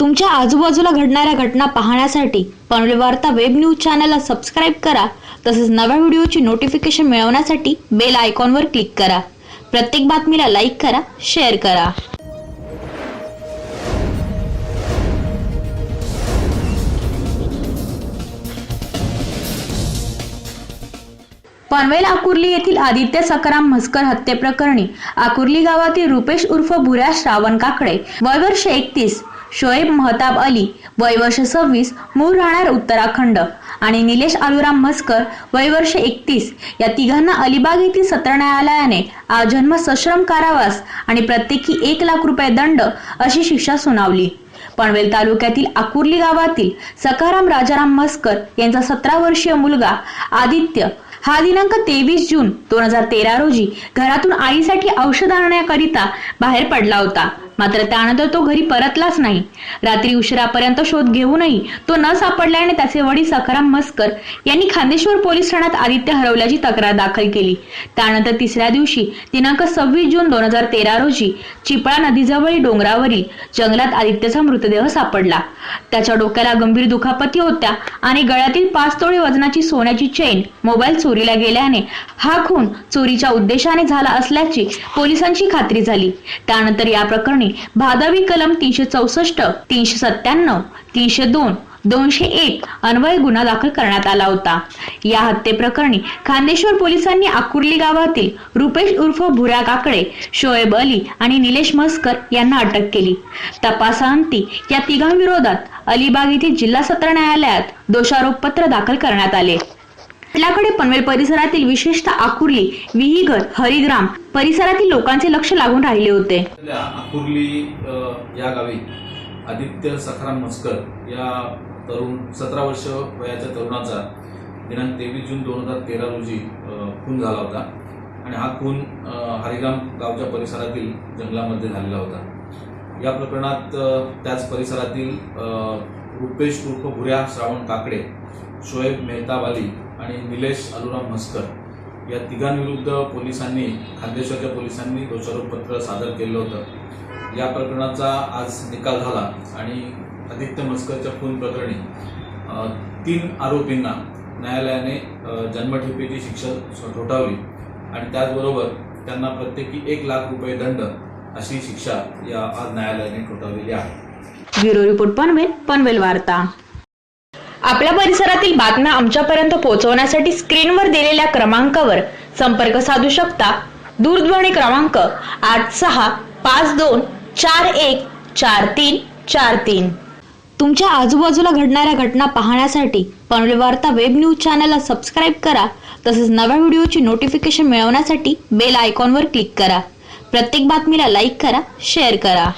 तुमच्या आजूबाजूला घडणाऱ्या घटना पाहण्यासाठी पनवेल वार्ता वेब न्यूज चॅनलला सबस्क्राईब करा. तसेच नव्या व्हिडिओची नोटिफिकेशन मिळवण्यासाठी बेल आयकॉनवर क्लिक करा. प्रत्येक बातमीला लाईक करा शेअर करा. पनवेल आकुर्ली येथील आदित्य सकाराम म्हस्कर हत्येप्रकरणी आकुर्ली गावातील रुपेश उर्फ भुऱ्या श्रावण काकडे वय वर्ष एकतीस. शोएब महताब अली वय वर्ष सव्वीस मूळ राहणार उत्तराखंड. आणि निलेश आलुराम म्हस्कर वय वर्ष एकतीस. या तिघांना अलिबाग येथील सत्र न्यायालयाने आजन्म सश्रम कारावास आणि प्रत्येकी एक लाख रुपये दंड अशी शिक्षा सुनावली. पनवेल तालुक्यातील आकुर्ली गावातील सकाराम राजाराम मस्कर यांचा सतरा वर्षीय मुलगा आदित्य. हा दिनांक तेवीस जून दोन हजार तेरा रोजी घरातून आईसाठी औषध आणण्याकरिता बाहेर पडला होता. मात्र त्यानंतर तो घरी परतलाच नाही. रात्री उशिरापर्यंत शोध घेऊनही तो न सापडल्याने त्याचे वडील सखाराम मस्कर यांनी खांदेश्वर पोलीस ठाण्यात आदित्य हरवल्याची तक्रार दाखल केली. त्यानंतर तिसऱ्या दिवशी दिनांक सव्वीस जून दोन हजार तेरा रोजी चिपळा नदीजवळील डोंगरावरील जंगलात आदित्यचा मृतदेह सापडला. त्याच्या डोक्याला गंभीर दुखापती होत्या आणि गळ्यातील पाच तोळे वजनाची सोन्याची चेन मोबाईल चोरीला गेल्याने हा खून चोरीच्या उद्देशाने झाला असल्याची पोलिसांची खात्री झाली. त्यानंतर या प्रकरणी भादावी कलम तीनशे चौसष्ट तीनशे सत्त्याण्णव तीनशे दोन दोनशे एक अन्वय गुन्हा दाखल करण्यात आला होता. या हत्येप्रकरणी खांदेश्वर पोलिसांनी आकुर्ली गावातील रुपेश उर्फ भुऱ्या काकडे शोएब अली आणि निलेश मस्कर यांना अटक केली. तपासांती या तिघांविरोधात अलिबाग येथील जिल्हा सत्र न्यायालयात दोषारोपपत्र दाखल करण्यात आले. आपल्याकडे पनवेल परिसरातील विशेषतः आकुर्ली विहीगर हरिग्राम परिसरातील लोकांचे लक्ष लागून राहिले होते. आकुर्ली या गावी आदित्य सखाराम मस्कर या तरुण सतरा वर्ष वयाच्या तरुणाचा दिनांक तेवीस जून दोन हजार तेरा रोजी खून झाला होता. आणि हा खून हरिग्राम गावच्या परिसरातील जंगलामध्ये झालेला होता. या प्रकरणात त्याच परिसरातील रुपेश उर्फ भुऱ्या श्रावण काकडे शोएब मेहतावाली अली आणि निलेश अलुराम मस्कर या तिघांविरुद्ध पोलिसांनी खांदेश्वरच्या पोलिसांनी दोषारोपपत्र सादर केलं होतं. या प्रकरणाचा आज निकाल झाला आणि आदित्य मस्करच्या खून प्रकरणी तीन आरोपींना न्यायालयाने जन्मठेपेची शिक्षा ठोठावली आणि त्याचबरोबर त्यांना प्रत्येकी एक लाख रुपये दंड अशी शिक्षा या आज न्यायालयाने ठोठावलेली आहे. ब्युरो रिपोर्ट पनवेल पनवेल वार्ता. आपल्या परिसरातील बातम्या आमच्यापर्यंत पोहोचवण्यासाठी स्क्रीनवर दिलेल्या क्रमांकावर संपर्क साधू शकता. दूरध्वनी क्रमांक आठ सहा पाच दोन चार एक चार तीन चार तीन. तुमच्या आजूबाजूला घडणाऱ्या घटना पाहण्यासाठी पनवेल वार्ता वेब न्यूज चॅनलला सबस्क्राईब करा. तसेच नव्या व्हिडिओची नोटिफिकेशन मिळवण्यासाठी बेल आयकॉनवर क्लिक करा. प्रत्येक बातमीला लाईक करा शेअर करा.